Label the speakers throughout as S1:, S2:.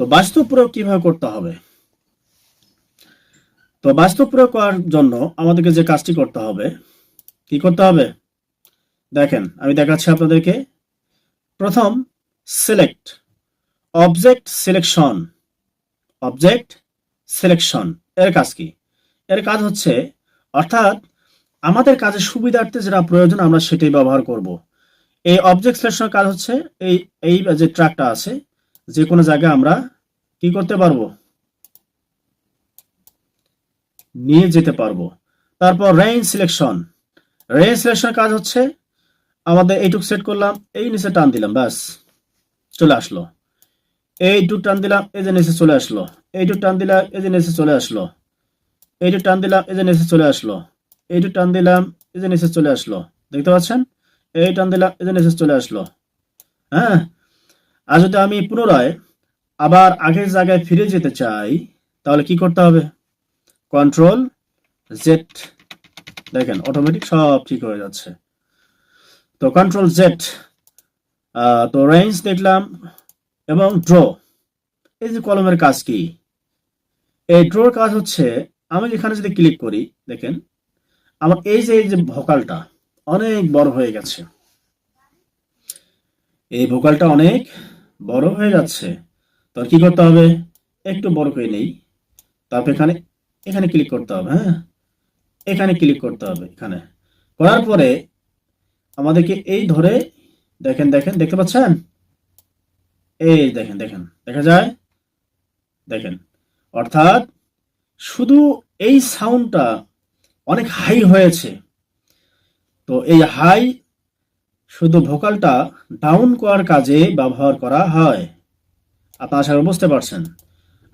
S1: তো বাস্তব প্রয়োগ কীভাবে করতে হবে? তো বাস্তব প্রয়োগ করার জন্য আমাদেরকে যে কাজটি করতে হবে, কি করতে হবে? দেখেন, আমি দেখাচ্ছি আপনাদেরকে। প্রথম select object selection object selection এর কাজ কি? এর কাজ হচ্ছে, অর্থাৎ আমাদের কাজের সুবিধার্থে যেটা প্রয়োজন আমরা সেটাই ব্যবহার করব। এই অবজেক্ট সিলেকশনের কাজ হচ্ছে, এই এই যে ট্র্যাকটা আছে যে কোনো জায়গায় আমরা কি করতে পারব? নিয়ে যেতে পারব। তারপর রেঞ্জ সিলেকশন রেঞ্জ সিলেকশনের কাজ হচ্ছে আমাদের এইটুক সেট করলাম, এই নিচে টান দিলাম, ব্যাস। চলে আসলো। এইটুক টান দিলাম, এই যে নিচে চলে আসলো। এইটুক টান দিলাম, এই যে নিচে চলে আসলো। এইটুক টান দিলাম, এই যে নিচে চলে আসলো। এইটুক টান দিলাম, এই যে নিচে চলে আসলো। দেখতে পাচ্ছেন? এই টান দিলাম, এই যে নিচে চলে আসলো। হ্যাঁ? আর যদি আমি পুনরায় আবার আগের জায়গায় ফিরে যেতে চাই, তাহলে কি করতে হবে? কন্ট্রোল জেড দেখেন অটোমেটিক সব ঠিক হয়ে যাচ্ছে। তো কন্ট্রোল জেড তো রেঞ্জ দেখলাম এবং ড্র এই যে কলমের কাজ কি? এই ড্রোর কাজ হচ্ছে, আমি এখানে যদি ক্লিক করি, দেখেন, আমার এই যে এই যে ভোকালটা অনেক বড় হয়ে গেছে। এই ভোকালটা অনেক বড় হয়ে যাচ্ছে। তো কি করতে হবে? একটু বড় করে নেই। তারপর এখানে এখানে ক্লিক করতে হবে হ্যাঁ? এখানে ক্লিক করতে হবে, এখানে। করার পরে আমাদেরকে এই ধরে, দেখেন দেখেন, দেখতে পাচ্ছেন? এই দেখেন দেখেন, দেখা যায়? দেখেন। অর্থাৎ শুধু এই সাউন্ডটা অনেক হাই হয়েছে। তো এই হাই শুধু ভোকালটা ডাউন করার কাজে ব্যবহার করা হয়। আপনারা আশা বুঝতে পারছেন।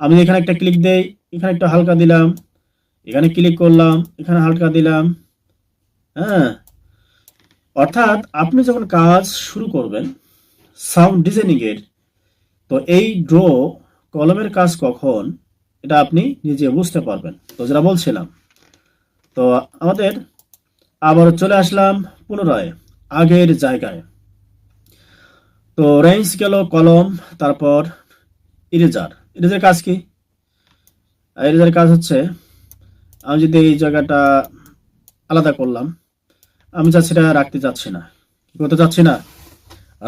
S1: আমি এখানে একটা ক্লিক দেই, এখানে একটা হালকা দিলাম, এখানে ক্লিক করলাম, এখানে হালকা দিলাম হ্যাঁ। অর্থাৎ আপনি যখন কাজ শুরু করবেন সাউন্ড ডিজাইনিং এর, তো এই ড্র কলমের কাজ কখন, এটা আপনি নিজে বুঝতে পারবেন। তো যেটা বলছিলাম, তো আমাদের আবার চলে আসলাম পুনরায়। আগের জায়গায়। তো রেঞ্জ গেল কলম তারপর ইরেজার ইরেজার কাজ কি? ইরেজার কাজ হচ্ছে, আমি যদি এই জায়গাটা আলাদা করলাম, আমি চাচ্ছি এটা রাখতে চাচ্ছি না। কি করতে চাচ্ছি না?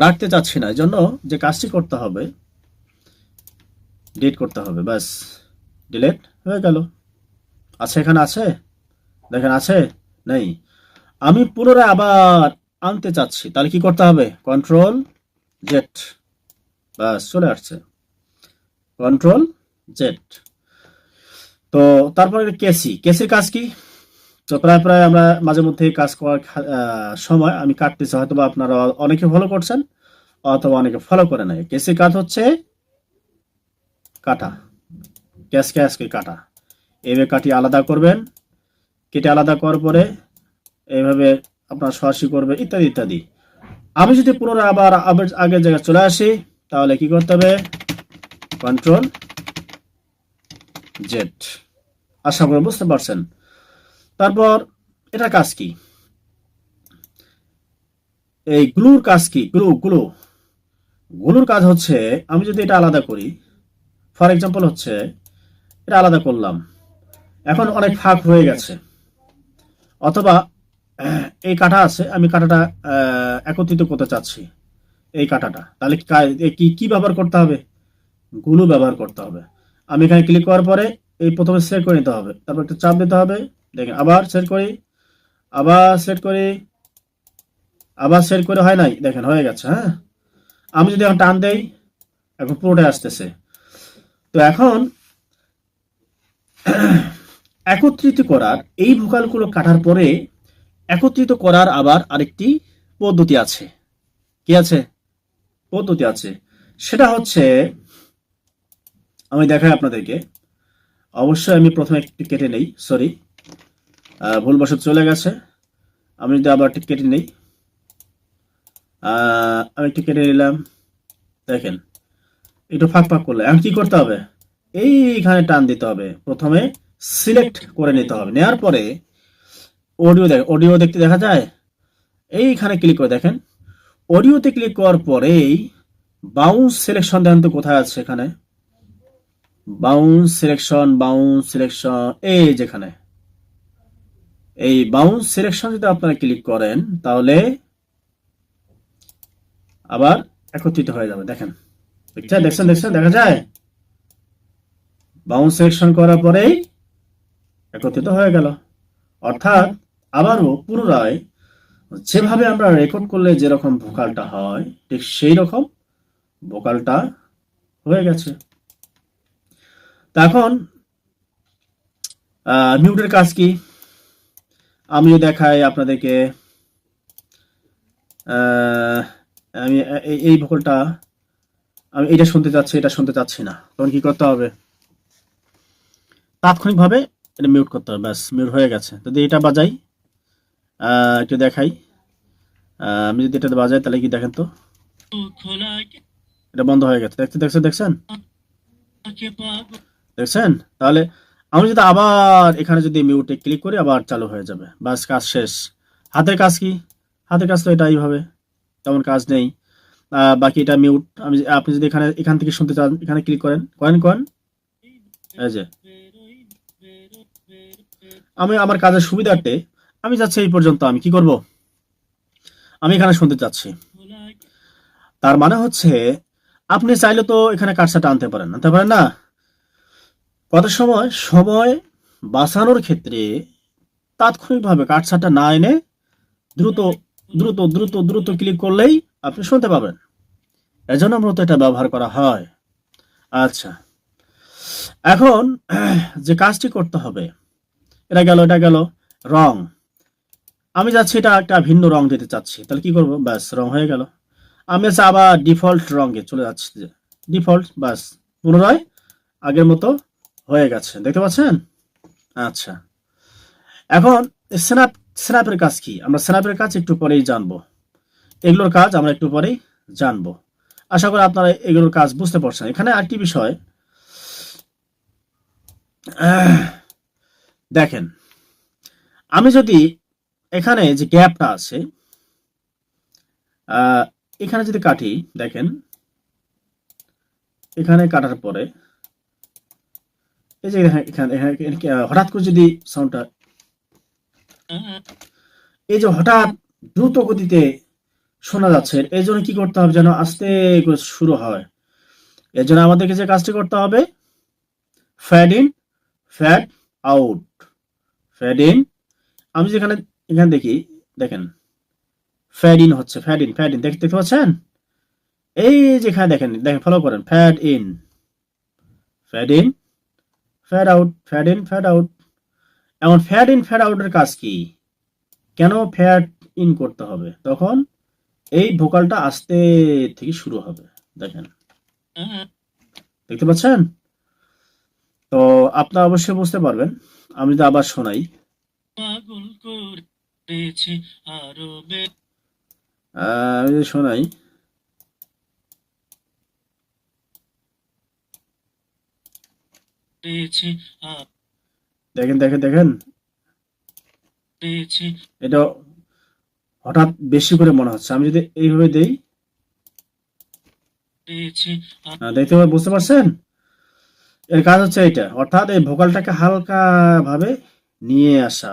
S1: রাখতে চাচ্ছি না। এই জন্য যে কাজটি করতে হবে ডিলিট করতে হবে। ব্যাস ডিলেট হয়ে গেল। আছে এখানে আছে? দেখেন আছে? নেই। আমি পুনরায় আবার আনতে চাচ্ছি। তাহলে কি করতে হবে? কন্ট্রোল জেট ব্যাস, চলে আসছে। কন্ট্রোল জেট তো তারপরে কেসি কেসির কাজ কি? তো প্রায় প্রায় আমরা মাঝে মধ্যে কাজ করার সময় আমি কাটতেছি। হয়তো বা আপনারা অনেকে ফলো করছেন, অথবা অনেকে ফলো করে নাই। কেসির কাজ হচ্ছে কাটা। ক্যাশ ক্যাশকে কাটা। এইভাবে কাটিয়ে আলাদা করবেন। কেটে আলাদা করার পরে এইভাবে আপনার সরাসরি করবে, ইত্যাদি ইত্যাদি। আমি যদি পুনরায় আবার আগের জায়গায় চলে আসি, তাহলে কি করতে হবে? কন্ট্রোল জেড আশা করি বুঝতে পারছেন। তারপর, এটা কাজ কি? এই গ্লুর কাজ কি? Glue glue. গ্লুর কাজ হচ্ছে, আমি যদি এটা আলাদা করি ফর এক্সাম্পল হচ্ছে, এটা আলাদা করলাম। এখন অনেক ফাঁক হয়ে গেছে। অথবা এই কাটা আছে, আমি কাটাটা একত্রিত করতে চাচ্ছি, এই কাটাটা। তাহলে কি কা- ব্যবহার করতে হবে? গুলো ব্যবহার করতে হবে। আমি এখানে ক্লিক করার পরে এই প্রথমে সেট করে নিতে হবে। তারপর একটা চাপ দিতে হবে, দেখেন, আবার সেট করি, আবার সেট করি, আবার সেট করে হয় নাই, দেখেন, হয়ে গেছে হ্যাঁ? আমি যদি এখন টান দেই, এখন পুরোটাই আসতেছে। তো এখন একত্রিত করার এই ভোকালগুলো কাটার পরে একত্রিত করার আবার আরেকটি পদ্ধতি আছে। কি আছে? পদ্ধতি আছে। সেটা হচ্ছে, আমি দেখাই আপনাদেরকে। অবশ্যই আমি প্রথমে একটি কেটে নেই সরি ভুলবশত চলে গেছে। আমি যদি আবার একটি কেটে নেই আমি একটু কেটে নিলাম। দেখেন, একটু ফাঁক ফাঁক করলে। এখন কি করতে হবে? এইখানে টান দিতে হবে। প্রথমে সিলেক্ট করে নিতে হবে। নেওয়ার পরে অডিও দেখ অডিও দেখতে দেখা যায়? এইখানে ক্লিক করে দেখেন। অডিওতে ক্লিক করার পরেই বাউন্স সিলেকশন দেখেন তো কোথায় আছে এখানে? বাউন্স সিলেকশন বাউন্স সিলেকশন এই যেখানে। এই বাউন্স সিলেকশন যদি আপনারা ক্লিক করেন তাহলে আবার একত্রিত হয়ে যাবে দেখেন। দেখছেন? দেখছেন? দেখছেন? দেখা যায়? বাউন্স সিলেকশন করার পরেই একত্রিত হয়ে গেল। অর্থাৎ আবারও পুনরায় যেভাবে আমরা রেকর্ড করলে যেরকম ভোকালটা হয়, ঠিক সেই রকম ভোকালটা হয়ে গেছে। এখন মিউটের কাজ কি? আমিও দেখাই আপনাদেরকে। আমি এই- ভোকালটা আমি এটা শুনতে চাচ্ছি, এটা শুনতে চাচ্ছি না। তখন কি করতে হবে? তাৎক্ষণিকভাবে এটা মিউট করতে হবে, ব্যাস মিউট হয়ে গেছে। যদি এটা বাজাই একটু দেখাই। আমি যদি এটা বাজাই, তাহলে কি দেখেন তো? এটা বন্ধ হয়ে গেছে। দেখতে দেখছেন দেখছেন? দেখছেন? তাহলে আমি যদি আবার এখানে যদি মিউটে ক্লিক করি, আবার চালু হয়ে যাবে। বাস, কাজ শেষ। হাতের কাজ কি? হাতের কাজ তো এটা এইভাবে। তেমন কাজ নেই। বাকি এটা মিউট আমি আপনি যদি এখানে এখান থেকে শুনতে চান, এখানে ক্লিক করেন। করেন করেন। এই যে। আমি আমার কাজের সুবিধার্থে আমি যাচ্ছি এই পর্যন্ত, আমি কি করব? আমি এখানে শুনতে চাচ্ছি। তার মানে হচ্ছে, আপনি চাইলে তো এখানে কাটসাটা আনতে পারেন আনতে পারেন না। কত সময় সময় বাঁচানোর ক্ষেত্রে তাৎক্ষণিকভাবে কাটসাটা না এনে দ্রুত দ্রুত দ্রুত দ্রুত ক্লিক করলেই আপনি শুনতে পাবেন। এজন্য মূলত এটা ব্যবহার করা হয়। আচ্ছা। এখন, যে কাজটি করতে হবে, এটা গেল এটা গেল, রং। আমি যাচ্ছি, এটা একটা ভিন্ন রং দিতে চাচ্ছি। তাহলে কি করব? ব্যাস, রং হয়ে গেল। আমি হচ্ছে আবার ডিফল্ট রঙে চলে যাচ্ছি ডিফল্ট ব্যাস, পুনরায় আগের মতো হয়ে গেছে। দেখতে পাচ্ছেন? আচ্ছা। এখন স্ন্যাপ স্ন্যাপের কাজ কি? আমরা স্ন্যাপের কাজ একটু পরেই জানব। এগুলোর কাজ আমরা একটু পরেই জানব। আশা করি আপনারা এগুলোর কাজ বুঝতে পারছেন। এখানে আরেকটি বিষয় দেখেন, আমি যদি এখানে যে গ্যাপটা আছে এখানে যদি কাটি, দেখেন, এখানে কাটার পরে, এই যে এখানে হঠাৎ করে যদি সাউন্ডটা এই যে হঠাৎ দ্রুত গতিতে শোনা যাচ্ছে এই জন্য কি করতে হবে যেন আস্তে করে শুরু হয়? এর জন্য আমাদেরকে যে কাজটি করতে হবে fade in fade out fade in আমি যেখানে এখানে দেখি দেখেন। ফ্যাড ইন হচ্ছে ফ্যাড ইন ফ্যাড ইন দেখতে দেখতে পাচ্ছেন? এই যেখানে দেখেন দেখেন ফলো করেন fade in fade in fade out fade in fade out এমন ফ্যাড ইন ফ্যাড আউটের কাজ কি? কেন ফ্যাড ইন করতে হবে? তখন এই ভোকালটা আস্তে থেকে শুরু হবে দেখেন। দেখতে পাচ্ছেন? তো আপনারা অবশ্যই বুঝতে পারবেন। আমি যদি আবার শোনাই। আরও আমি শোনাই। দেখেন দেখেন দেখেন। এটা হঠাৎ বেশি করে মনে হচ্ছে। আমি যদি এইভাবে দেই
S2: বেড়েছে
S1: দেখতে বুঝতে পারছেন? এর কাজ হচ্ছে এটা অর্থাৎ এই ভোকালটাকে হালকা ভাবে নিয়ে আসা।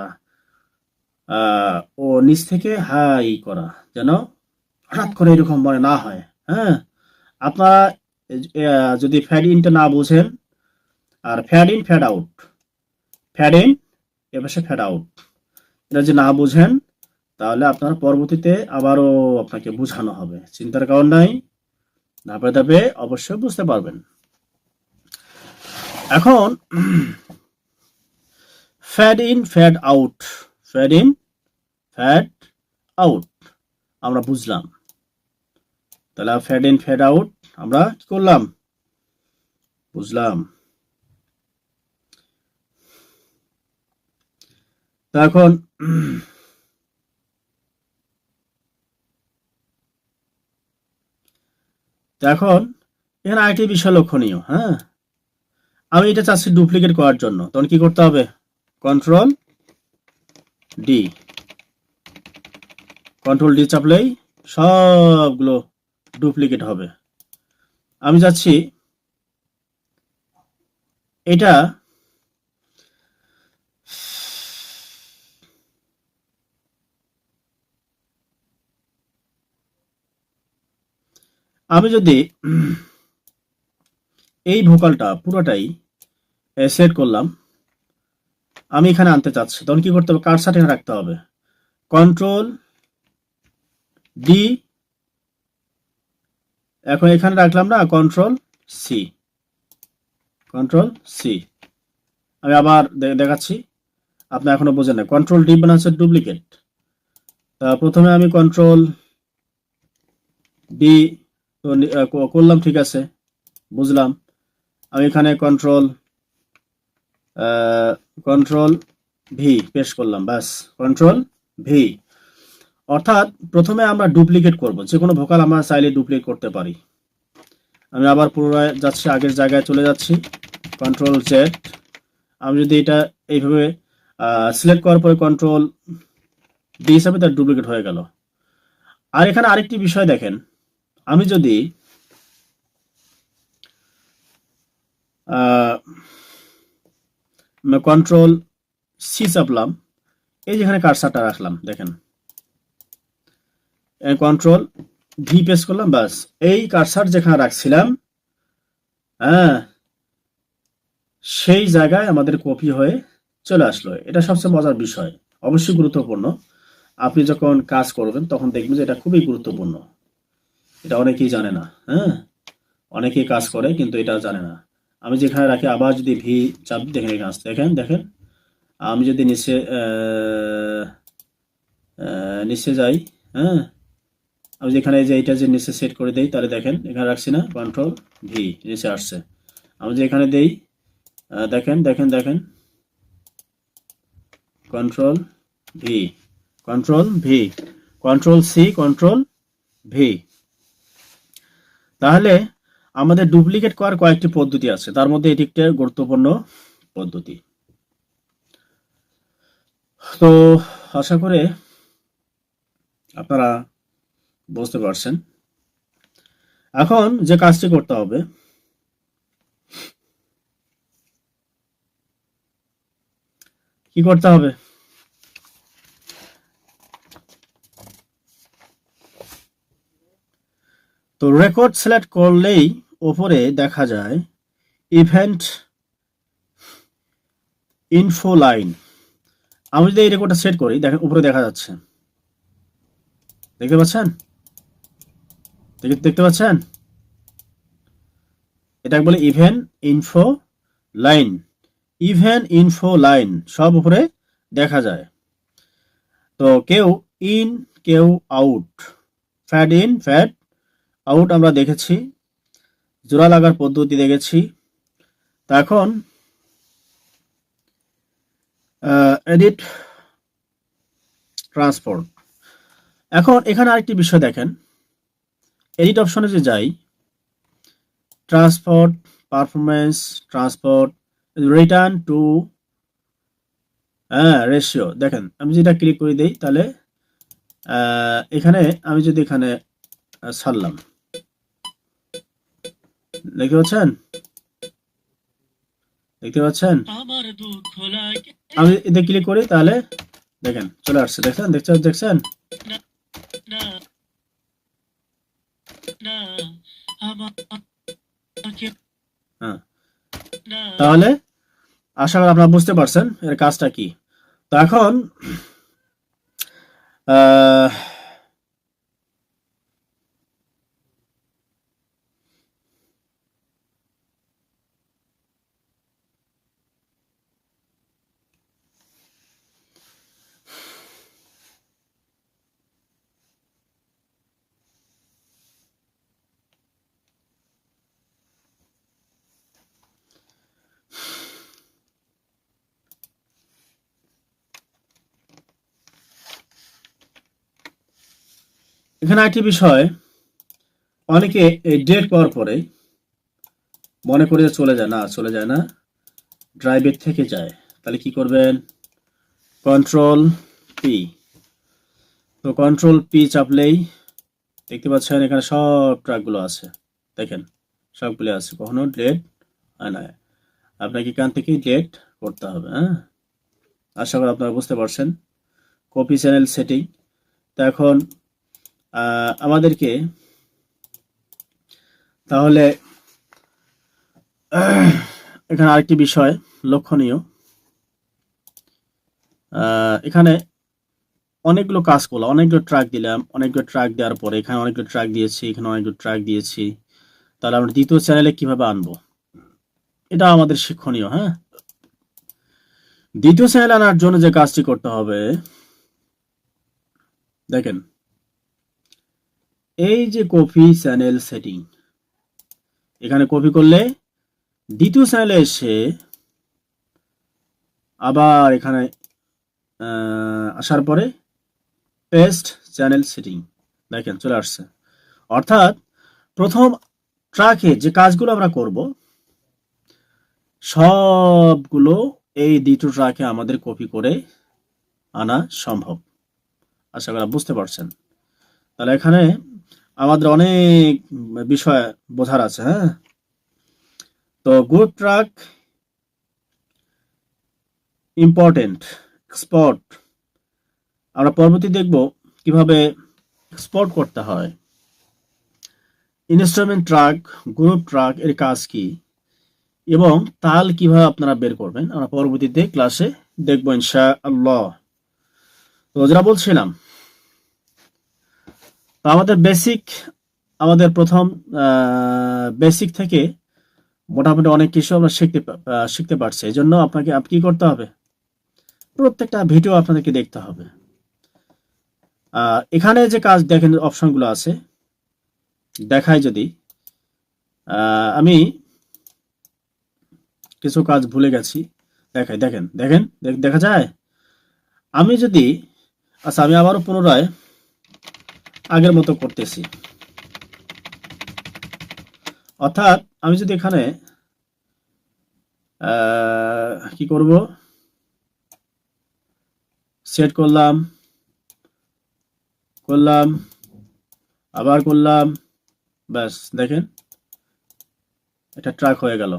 S1: ও নিচ থেকে, হাই করা, যেন হঠাৎ করে এরকম মনে না হয় হ্যাঁ? আপনারা যদি ফ্যাড ইনটা না বুঝেন, আর fade in fade out fade in এবার ফ্যাড আউট এটা যদি না বুঝেন, তাহলে আপনার পরবর্তীতে আবারও আপনাকে বোঝানো হবে, চিন্তার কারণ নাই, ধাপে ধাপে অবশ্যই বুঝতে পারবেন। এখন fade in fade out fade in fade out আমরা বুঝলাম। তাহলে ফ্যাড ইন ফ্যাড আউট আমরা কি করলাম? বুঝলাম। এখন এখন এখানে আরেকটি বিষয় লক্ষণীয় হ্যাঁ? আমি এটা চাচ্ছি ডুপ্লিকেট করার জন্য। তখন কি করতে হবে? কন্ট্রোল ডি কন্ট্রোল ডি চাপলেই সবগুলো ডুপ্লিকেট হবে। আমি যাচ্ছি। এটা আমি যদি এই ভোকালটা পুরোটাই সেট করলাম আমি এখানে আনতে চাচ্ছি। তখন কি করতে হবে? কার্সার এখানে রাখতে হবে? কন্ট্রোল ডি এখন এখানে রাখলাম না? কন্ট্রোল সি কন্ট্রোল সি আমি আবার দেখাচ্ছি। আপনি এখনও বোঝেন না। কন্ট্রোল ডি মানে হচ্ছে ডুপ্লিকেট তা প্রথমে আমি কন্ট্রোল ডি করলাম, ঠিক আছে। বুঝলাম। আমি এখানে কন্ট্রোল কন্ট্রোল ভি পেশ করলাম, ব্যাস কন্ট্রোল ভি অর্থাৎ প্রথমে আমরা ডুপ্লিকেট করব যে কোনো ভোকাল আমরা চাইলে ডুপ্লিকেট করতে পারি। আমি আবার পুনরায় যাচ্ছি, আগের জায়গায় চলে যাচ্ছি কন্ট্রোল জেড আমি যদি এটা এইভাবে সিলেক্ট করার পরে কন্ট্রোল ডি হিসাবে তার ডুপ্লিকেট হয়ে গেল। আর এখানে আরেকটি বিষয় দেখেন, আমি যদি কন্ট্রোল সি চাপলাম। এই যেখানে কারসারটা রাখলাম, দেখেন। কন্ট্রোল ভি প্রেস করলাম বাস এই কারসার যেখানে রাখছিলাম হ্যাঁ সেই জায়গায় আমাদের কপি হয়ে চলে আসলো। এটা সবচেয়ে মজার বিষয়, অবশ্যই গুরুত্বপূর্ণ। আপনি যখন কাজ করবেন, তখন দেখবেন যে এটা খুবই গুরুত্বপূর্ণ। এটা অনেকেই জানে না হ্যাঁ? অনেকেই কাজ করে, কিন্তু এটা জানে না। আমি যেখানে রাখি, আবার যদি ভি চাপ দেখেন এখানে আসছে দেখেন দেখেন। আমি যদি নিচে নিচে যাই হ্যাঁ? আমি যেখানে যে এটা যে নিচে সেট করে দেই, তাহলে দেখেন, এখানে রাখছি না কন্ট্রোল ভি নিচে আসছে। আমি যে এখানে দেই দেখেন দেখেন দেখেন। Control V control V control C control V তাহলে আমাদের ডুপ্লিকেট করার কয়েকটি পদ্ধতি আছে। তার মধ্যে এটি একটা গুরুত্বপূর্ণ পদ্ধতি। তো আশা করে আপনারা বুঝতে পারছেন। এখন যে কাজটি করতে হবে, কি করতে হবে? তো রেকর্ড সিলেক্ট করলেই ওপরে দেখা যায় ইভেন্ট ইনফো লাইন আমি যদি এই রেকর্ডটা সেট করি, দেখেন উপরে দেখা যাচ্ছে। দেখতে পাচ্ছেন? দেখে- দেখতে পাচ্ছেন? এটা বলে even info line even info line সব উপরে দেখা যায়। তো কেউ ইন কেউ out fade in fade out আমরা দেখেছি। জোড়া লাগার পদ্ধতি দেখেছি। তা এখন এডিট ট্রান্সপোর্ট এখন এখানে আরেকটি বিষয় দেখেন। এডিট অপশনে যে যাই transport performance transport return to হ্যাঁ রেশিও দেখেন, আমি যেটা ক্লিক করে দিই, তাহলে এখানে আমি যদি এখানে ছাড়লাম। দেখতে পাচ্ছেন? দেখতে পাচ্ছেন? আমি এতে ক্লিক করি তাহলে দেখেন চলে আসছে দেখছেন? দেখছেন? দেখছেন হ্যাঁ। তাহলে আশা করি আপনারা বুঝতে পারছেন এর কাজটা কি। তো এখন আহ, এখানে একটি বিষয়, অনেকে এই ডেট পাওয়ার পরে মনে করে চলে যায় না, চলে যায় না ড্রাইভের থেকে যায়। তাহলে কি করবেন? কন্ট্রোল পি তো কন্ট্রোল পি চাপলেই দেখতে পাচ্ছেন এখানে সব ট্রাকগুলো আছে। দেখেন, সবগুলো আছে, কখনো ডেট হয় না। আপনাকে এখান থেকে ডেট করতে হবে হ্যাঁ? আশা করি আপনারা বুঝতে পারছেন। কপি চ্যানেল সেটিং তো এখন আমাদেরকে তাহলে এখানে আরেকটি বিষয় লক্ষণীয়। এখানে অনেকগুলো কাজ করলাম, অনেকগুলো ট্রাক দিলাম, অনেকগুলো ট্রাক দেওয়ার পরে এখানে অনেকগুলো ট্রাক দিয়েছি, এখানে অনেকগুলো ট্রাক দিয়েছি। তাহলে আমরা দ্বিতীয় চ্যানেলে কীভাবে আনব? এটা আমাদের শিক্ষণীয় হ্যাঁ? দ্বিতীয় চ্যানেল আনার জন্য যে কাজটি করতে হবে, দেখেন এই যে কপি চ্যানেল সেটিং, এখানে কপি করলে দ্বিতীয় চ্যানেলে এসে আবার এখানে আসার পরে পেস্ট চ্যানেল সেটিং, দেখেন চলে আসছে। অর্থাৎ প্রথম ট্রাকে যে কাজগুলো আমরা করব, সবগুলো এই দ্বিতীয় ট্রাকে আমাদের কপি করে আনা সম্ভব। আশা করা বুঝতে পারছেন। তাহলে এখানে আমাদের অনেক বিষয় বোঝার আছে হ্যাঁ? তো গুড ট্রাক, ইম্পর্টেন্ট, এক্সপোর্ট। আমরা পরবর্তী দেখব কীভাবে এক্সপোর্ট করতে হয়। ইনস্ট্রুমেন্ট ট্রাক, গ্রুপ ট্রাক এর কাজ কি? এবং তাল কীভাবে আপনারা বের করবেন? আমরা পরবর্তীতে ক্লাসে দেখব ইনশা আল্লাহ তো যেটা বলছিলাম তো আমাদের বেসিক আমাদের প্রথম বেসিক থেকে মোটামুটি অনেক কিছু আমরা শিখতে শিখতে পারছি। এই জন্য আপনাকে, আপ, কি করতে হবে? প্রত্যেকটা ভিডিও আপনাদেরকে দেখতে হবে। এখানে যে কাজ, দেখেন অপশনগুলো আছে। দেখায় যদি। আমি কিছু কাজ ভুলে গেছি। দেখাই, দেখেন দেখেন, দেখ- দেখা যায়? আমি যদি আচ্ছা আমি আবারও পুনরায় আগের মতো করতেছি। অর্থাৎ আমি যদি এখানে কি করব? সেট করলাম করলাম, আবার করলাম, ব্যাস, দেখেন, এটা ট্রাক হয়ে গেল।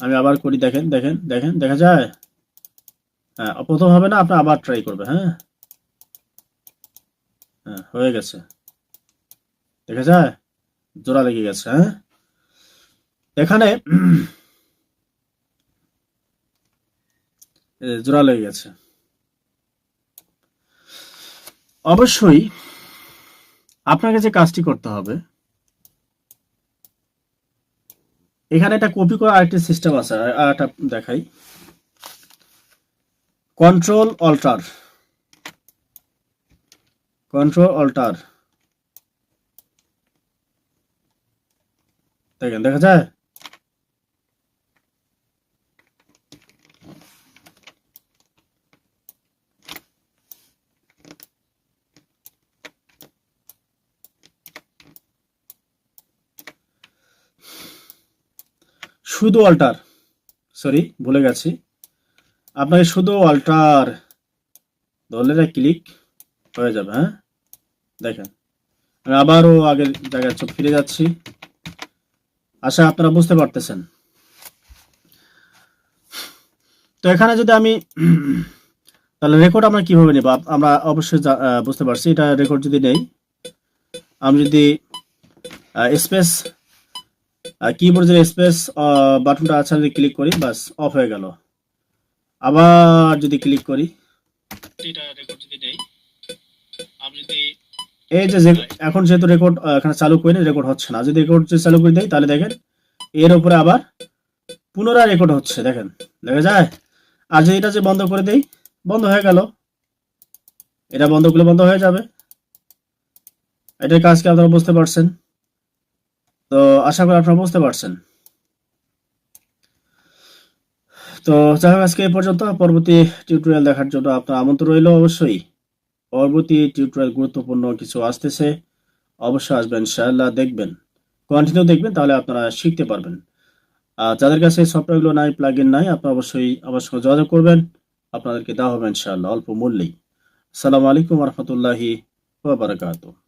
S1: আমি আবার করি, দেখেন দেখেন দেখেন, দেখা যায়? হ্যাঁ প্রথম হবে না, আপনি আবার ট্রাই করবে হ্যাঁ? হ্যাঁ হয়ে গেছে। দেখা যায়? জোড়া লেগে গেছে হ্যাঁ? এখানে জোড়া লেগে গেছে। অবশ্যই আপনাকে যে কাজটি করতে হবে, এখানে একটা কপি করা আরেকটি সিস্টেম আছে, আর- একটা দেখাই। কন্ট্রোল অল্টার কন্ট্রোল অল্টার দেখেন, দেখা যায়? শুধু অল্টার সরি ভুলে গেছি। আপনাকে শুধু অল্টার ধরলে ক্লিক হয়ে যাবে হ্যাঁ? দেখেন, আমি আবারও আগের জায়গায় চোখ ফিরে যাচ্ছি। আশা আপনারা বুঝতে পারতেছেন। তো এখানে যদি আমি, তাহলে রেকর্ড আমরা কীভাবে নেব? আমরা অবশ্যই বুঝতে পারছি, এটা রেকর্ড যদি নেই, আমি যদি স্পেস কিবোর্ডের স্পেস বাটনটা আছে যদি ক্লিক করি বাস অফ হয়ে গেল। আবার যদি ক্লিক করি,
S2: এটা রেকর্ড যদি নেই
S1: এই যে এখন যেহেতু রেকর্ড এখানে চালু করি রেকর্ড হচ্ছে না। যদি রেকর্ড চালু করে দেই, তাহলে দেখেন, এর উপরে আবার পুনরায় রেকর্ড হচ্ছে, দেখেন। দেখা যায়? আর যদি এটা যে বন্ধ করে দেই, বন্ধ হয়ে গেল। এটা বন্ধ করলে বন্ধ হয়ে যাবে। এটার কাজ কি আপনারা বুঝতে পারছেন? তো আশা করি আপনারা বুঝতে পারছেন। তো যাই হোক, আজকে এই পর্যন্ত। পরবর্তী টিউটোরিয়াল দেখার জন্য আপনার আমন্ত্রণ রইল অবশ্যই। পরবর্তী টিউটোরিয়াল গুরুত্বপূর্ণ কিছু আসতেছে, অবশ্যই আসবেন, ইনশাআল্লাহ দেখবেন। কন্টিনিউ দেখবেন, তাহলে আপনারা শিখতে পারবেন। আর যাদের কাছে সফটওয়্যারগুলো নাই প্লাগ ইন নাই, আপনারা অবশ্যই আমার সঙ্গে যোগাযোগ করবেন। আপনাদেরকে দেওয়া হবে, ইনশাআল্লাহ, অল্প মূল্যেই। আসসালামু আলাইকুম রহমতুল্লাহি বারাকাতুহু।